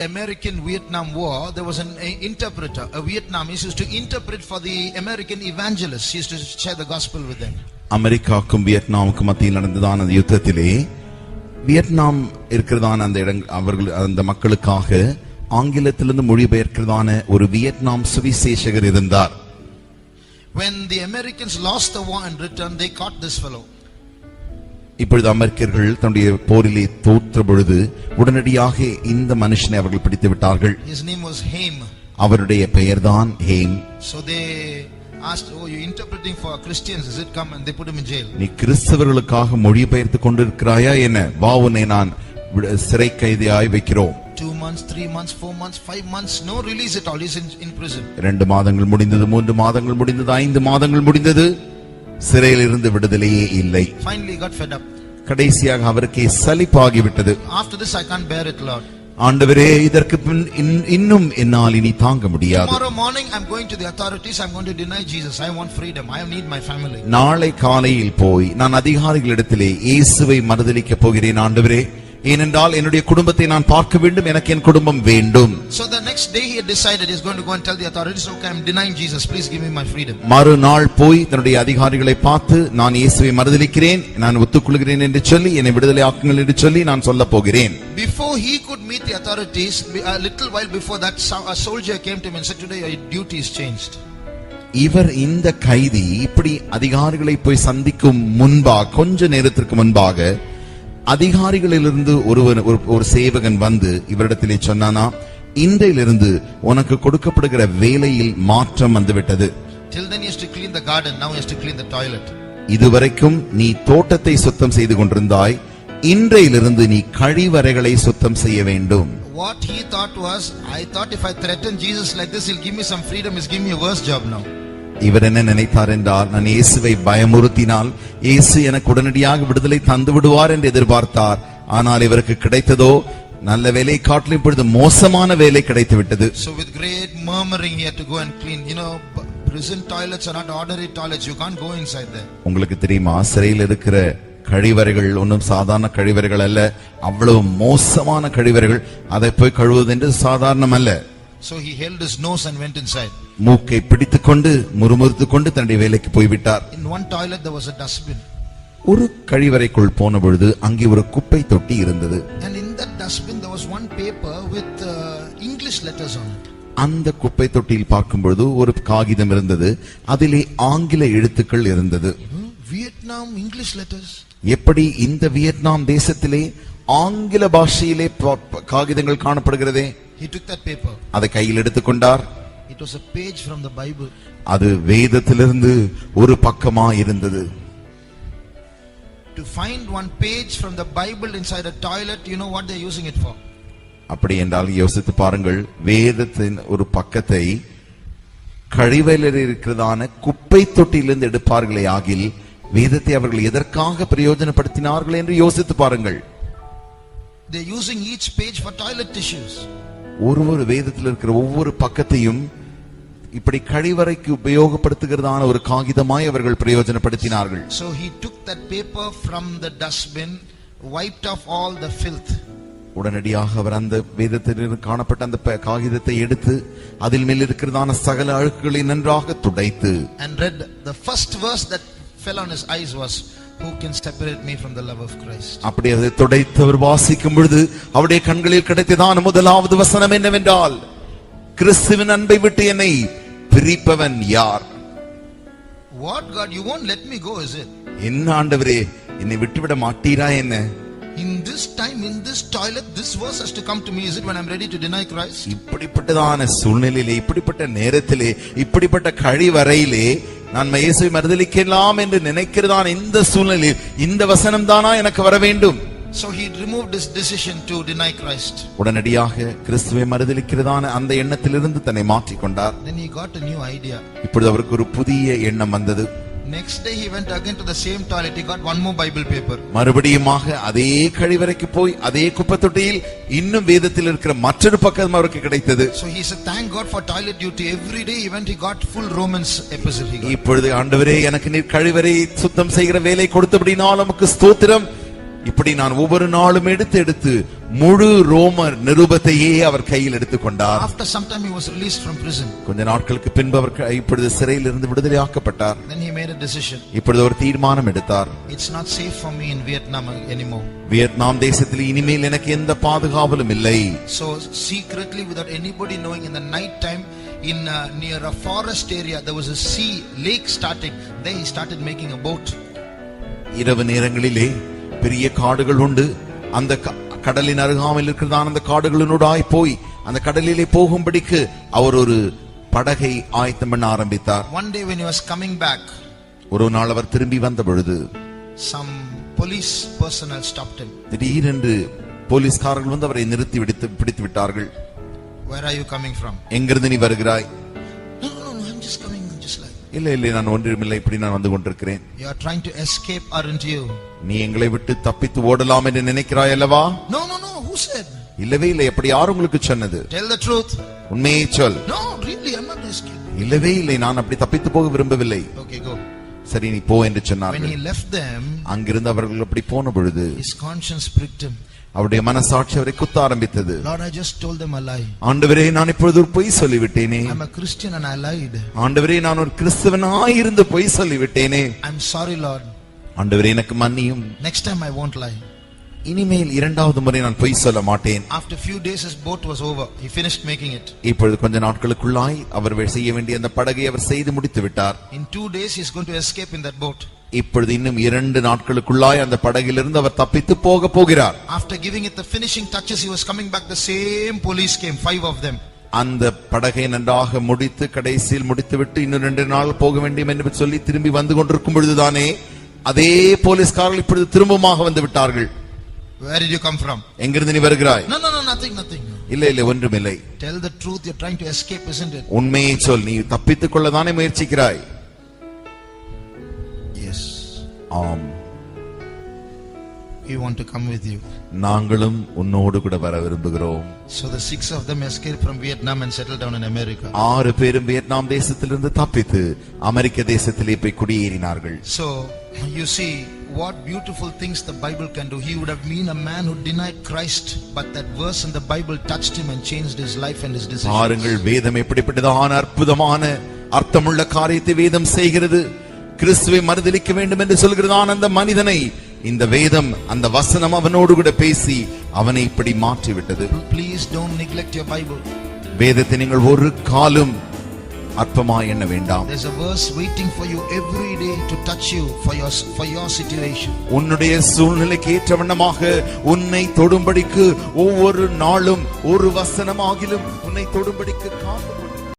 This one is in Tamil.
American Vietnam War, there was an a interpreter, a Vietnamese, used to interpret for the American evangelists. He used to share the gospel with them. அமெரிக்காவுக்கும் வியட்நாமுக்கும் மத்தியில் நடந்ததான அந்த யுத்தத்திலே வியட்நாம் இருக்கிறதான அந்த இடங் அவர்கள் அந்த மக்களுக்காக ஆங்கிலத்திலிருந்து மொழிபெயர்க்கிறதான ஒரு வியட்நாம் சுவிசேஷகர் இருந்தார் When the Americans lost the war and returned, they caught this fellow. இப்பொழுது அமெரிக்கர்கள் தன்னுடைய போரிலே தோற்ற பொழுது உடனடியாக இந்த மனுஷனை அவர்கள் பிடித்து விட்டார்கள் His name was Haim. அவருடைய பெயர்தான் Haim So they asked, Oh, you're interpreting for Christians, is it come? And they put him in jail. நீ கிறிஸ்தவர்களுக்காக மொழிபெயர்த்து கொண்டிருக்கிறாயா என்ன வா உன்னை நான் விட- சிறை கைதியாய் வைக்கிறோம் Two months, three months, four months, five months, no release at all. He's in, in prison. இரண்டு மாதங்கள் முடிந்தது மூன்று மாதங்கள் முடிந்தது ஐந்து மாதங்கள் முடிந்தது சிறையில் இருந்து விடுதலையே இல்லை Finally, he got fed up. கடைசியாக அவருக்கே சலிப்பாகிவிட்டது After this, I can't bear it, Lord. ஆண்டவரே இதற்கு பின் இன்- இன்னும் என்னால் இனி தாங்க முடியாது Tomorrow morning, I'm going to the authorities. I'm going to deny Jesus. I want freedom. I need my family. நாளை காலையில் போய் நான் அதிகாரிகளிடத்திலே இயேசுவை மறுதலிக்கப் போகிறேன் ஆண்டவரே ஏனென்றால் என்னுடைய குடும்பத்தை நான் பார்க்க வேண்டும் எனக்கு என் குடும்பம் வேண்டும் So the next day, he had decided he's going to go and tell the authorities, okay, I'm denying Jesus. Please give me my freedom. மறுநாள் போய் தன்னுடைய அதிகாரிகளை பார்த்து நான் இயேசுவை மறுதலிக்கிறேன் நான் ஒத்துக்கொள்கிறேன் என்று சொல்லி என்னை விடுதலை ஆக்குங்கள் என்று சொல்லி நான் சொல்ல போகிறேன் Before he could meet the authorities, a little while before that, a soldier came to him and said, today your duty is changed. இவர் இந்த கைதி இப்படி அதிகாரிகளை போய் சந்திக்கும் முன்பாக கொஞ்ச நேரத்திற்கு முன்பாக அதிகாரிகளிலிருந்து ஒருவன் ஒரு ஒரு சேவகன் வந்து இவரிடத்திலே சொன்னானா இன்றையிலிருந்து உனக்கு கொடுக்கப்படுகிற வேலையில் மாற்றம் வந்துவிட்டது Till then, he has to clean the garden. Now he has to clean the toilet. இதுவரைக்கும் நீ தோட்டத்தை சுத்தம் செய்து கொண்டிருந்தாய் இன்றையிலிருந்து நீ கழிவறைகளை சுத்தம் செய்ய வேண்டும் What he thought was, I thought if I threaten Jesus like this, he'll give me some freedom. He's giving me a worse job now. இவர் என்ன நினைத்தார் என்றால் நான் இயேசுவை பயமுறுத்தினால் இயேசு எனக்கு உடனடியாக விடுதலை தந்து விடுவார் என்று எதிர்பார்த்தார் ஆனால் இவருக்கு கிடைத்ததோ நல்ல வேலை காட்டிலும் இப்பொழுது மோசமான வேலை கிடைத்து விட்டது So with great murmuring, he had to go and clean. You know, prison toilets are not ordinary toilets. You can't go inside there. உங்களுக்கு தெரியுமா சிறையில் இருக்கிற கழிவறைகள் ஒன்றும் சாதாரண கழிவறைகள் அல்ல அவ்வளவு மோசமான கழிவறைகள் அதை போய் கழுவுவது என்று சாதாரணம் அல்ல So he held his nose and went inside. மூக்கை பிடித்துக்கொண்டு முறுமுறுத்துக் கொண்டு தன்னுடைய வேலைக்கு போய்விட்டார் In one toilet, there was a dustbin. ஒரு கழிவறைக்குள் போன பொழுது அங்கே ஒரு குப்பை தொட்டி இருந்தது And in that dustbin, there was one paper with uh, English letters on it. அந்த குப்பை தொட்டியில் பார்க்கும் பொழுது ஒரு காகிதம் இருந்தது அதிலே ஆங்கில எழுத்துக்கள் இருந்தது Hmm? Vietnam English letters. எப்படி இந்த வியட்நாம் தேசத்திலே ஆங்கில பாஷையிலே ப- ப- காகிதங்கள் காணப்படுகிறதே He took that paper. அதை கையில் எடுத்துக்கொண்டார் It was a page from the Bible. அது வேதத்திலிருந்து ஒரு பக்கமா இருந்தது To find one page from the Bible inside a toilet, you know what they're using it for? அப்படி என்றால் யோசித்து பாருங்கள் வேதத்தின் ஒரு பக்கத்தை கழிவறையில் இருக்கிறதான குப்பை தொட்டியிலிருந்து எடுப்பார்களே ஆகில் வேதத்தை அவர்கள் எதற்காக பிரயோஜனப்படுத்தினார்கள் என்று யோசித்து பாருங்கள் They're using each page for toilet tissues. ஒரு ஒரு வேதத்தில் இருக்கிற ஒவ்வொரு பக்கத்தையும் இப்படி கழிவறைக்கு உபயோகப்படுத்துகிறதான ஒரு காகிதமாய் அவர்கள் பிரயோஜனப்படுத்தினார்கள் So he took that paper from the dustbin, wiped off all the filth. உடனடியாக அவர் அந்த வேதத்தில் காணப்பட்ட அந்த காகிதத்தை எடுத்து அதில் மேல் இருக்கிறதான சகல அழுக்குகளை நன்றாக துடைத்து and read the first verse that fell on his eyes was who can separate me from the love of Christ. அப்படி அதை துடைத்து அவர் வாசிக்கும் பொழுது அவருடைய கண்களில் கிடைத்ததான முதலாவது வசனம் என்னவென்றால் கிறிஸ்துவின் அன்பை விட்டு என்னை பிரிப்பவன் யார்? What god you won't let me go is it? என்ன ஆண்டவரே என்னை விட்டுவிட மாட்டீரா என்ன? In this time in this toilet this verse has to come to me is it when i'm ready to deny christ? இப்படிப்பட்டதான சூழ்நிலையிலே இப்படிப்பட்ட நேரத்திலே இப்படிப்பட்ட கழிவறையிலே நான் இயேசுவை மறுதலிக்கலாம் என்று நினைக்கிறதான இந்த சூழ்நிலையில் இந்த வசனம் தானா எனக்கு வர வேண்டும்? So he removed his decision to deny christ. உடனடியாக கிறிஸ்துவை மறுதலிக்கிறதான அந்த எண்ணத்திலிருந்து தன்னை மாற்றிக் கொண்டார் then he got a new idea. இப்பொழுது அவருக்கு ஒரு புதிய எண்ணம் வந்தது. Next day he went again to the same toilet he got one more bible paper மறுபடியுமாக அதே கழிவறைக்கு போய் அதே குப்பை தொட்டியில் இன்னும் வேதத்தில் இருக்கிற மற்றொரு பக்கம் அவருக்கு கிடைத்தது so he said thank god for toilet duty every day he went he got full romans epistle he got இப்பொழுது ஆண்டவரே எனக்கு நீர் கழிவறை சுத்தம் செய்கிற வேலை கொடுத்தபடினால் நமக்கு ஸ்தோத்திரம் இப்படி நான் ஒவ்வொரு நாளும் எடுத்து எடுத்து முழு ரோமர் நிருபத்தையே அவர் கையில் எடுத்துக்கொண்டார் After some time, he was released from prison. கொஞ்ச நாட்களுக்கு பின்பு அவர் இப்பொழுது சிறையில் இருந்து விடுதலையாக்கப்பட்டார் Then he made a decision. இப்பொழுது ஒரு தீர்மானம் எடுத்தார் It's not safe for me in Vietnam anymore. Vietnam தேசத்தில் இனிமேல் எனக்கு எந்த பாதுகாவலும் இல்லை So secretly, without anybody knowing, in the night time, in uh, near a forest area, there was a sea lake starting. There he started making a boat. இரவு நேரங்களிலே பெரிய காடுகள் உண்டு அந்த கடலின் அருகாமையில் இருக்கிறதான அந்த காடுகளினூடாய் போய் அந்த கடலிலே போகும்படிக்கு அவர் ஒரு படகை ஆயத்தம் பண்ண ஆரம்பித்தார் One day, when he was coming back, ஒரு நாள் அவர் திரும்பி வந்த பொழுது some police personnel stopped him. திடீரென்று போலீஸ்காரர்கள் வந்து அவரை நிறுத்தி விடுத்து பிடித்து விட்டார்கள் Where are you coming from? எங்கிருந்து நீ வருகிறாய் இல்லை இல்லை நான் ஒன்றுமில்லை இப்படி நான் வந்து கொண்டிருக்கிறேன் You are trying to escape, aren't you? நீ எங்களை விட்டு தப்பித்து ஓடலாம் என்று நினைக்கிறாய் அல்லவா No, no, no, who said? இல்லவே இல்லை எப்படி யார் உங்களுக்கு சொன்னது Tell the truth. உண்மையை சொல் No, really, I'm not escaping. இல்லவே இல்லை நான் அப்படி தப்பித்து போக விரும்பவில்லை Okay, go. சரி நீ போ என்று When சொன்னார்கள் he left them, அங்கிருந்து அவர்கள் அப்படி போன பொழுது his conscience pricked him. அவருடைய மனசாட்சி அவரை குத்த ஆரம்பித்தது Lord, I just told them a lie. ஆண்டவரே நான் இப்பொழுது ஒரு பொய் சொல்லிவிட்டேனே I'm a Christian and I lied. ஆண்டவரே நான் ஒரு கிறிஸ்தவனாயிருந்து பொய் சொல்லிவிட்டேனே I'm sorry, Lord. ஆண்டவரே எனக்கு மன்னியும் Next time I won't lie. இனிமேல் இரண்டாவது முறை நான் பொய் சொல்ல மாட்டேன் After few days, his boat was over. He finished making it. இப்பொழுது கொஞ்ச நாட்களுக்குள்ளாய் அவர் செய்ய வேண்டிய அந்த படகை அவர் செய்து முடித்து விட்டார் In two days, he's going to escape in that boat. இப்பொழுது இன்னும் இரண்டு நாட்களுக்குள்ளாய் அந்த படகிலிருந்து அவர் தப்பித்து போக போகிறார் After giving it the finishing touches, he was coming back. The same police came, five of them. அந்த படகை நன்றாக முடித்து கடைசியில் முடித்துவிட்டு இன்னும் ரெண்டு நாள் போக வேண்டும் என்று சொல்லி திரும்பி வந்து கொண்டிருக்கும் பொழுதுதானே அதே போலீஸ்காரர்கள் இப்பொழுது திரும்பமாக வந்து விட்டார்கள் Where did you come from? எங்கிருந்து நீ வருகிறாய் No, no, no, nothing, nothing. இல்ல இல்ல ஒன்றுமில்லை Tell the truth. You're trying to escape, isn't it? உண்மையை சொல் நீ தப்பித்துக் கொள்ளதானே முயற்சிக்கிறாய். ஆம் We want to come with you. நாங்களும் உன்னோடு கூட வர விரும்புகிறோம் So the six of them escaped from Vietnam and settled down in America. ஆறு பேரும் வியட்நாம் தேசத்திலிருந்து தப்பித்து அமெரிக்க தேசத்திலே போய் குடியேறினார்கள் So you see what beautiful things the Bible can do. He would have been a man who denied Christ, but that verse in the Bible touched him and changed his life and his decisions. பாருங்கள் வேதம் எப்படிப்பட்டதான அற்புதமான அர்த்தமுள்ள காரியத்தை வேதம் செய்கிறது கிறிஸ்துவை மறுதலிக்க வேண்டும் என்று சொல்கிறதான அந்த மனிதனை இந்த வேதம் அந்த வசனம் அவனோடு கூட பேசி அவனை இப்படி மாற்றி விட்டது Please don't neglect your Bible. வேதத்தை நீங்கள் ஒரு காலும் அற்பமாய் எண்ண வேண்டாம் There's a verse waiting for you every day to touch you for your for your situation. உன்னுடைய சூழ்நிலைக்கு ஏற்ற வண்ணமாக உன்னை தொடும்படிக்கு ஒவ்வொரு நாளும் ஒரு வசனமாகிலும் உன்னை தொடும்படிக்கு கொண்டு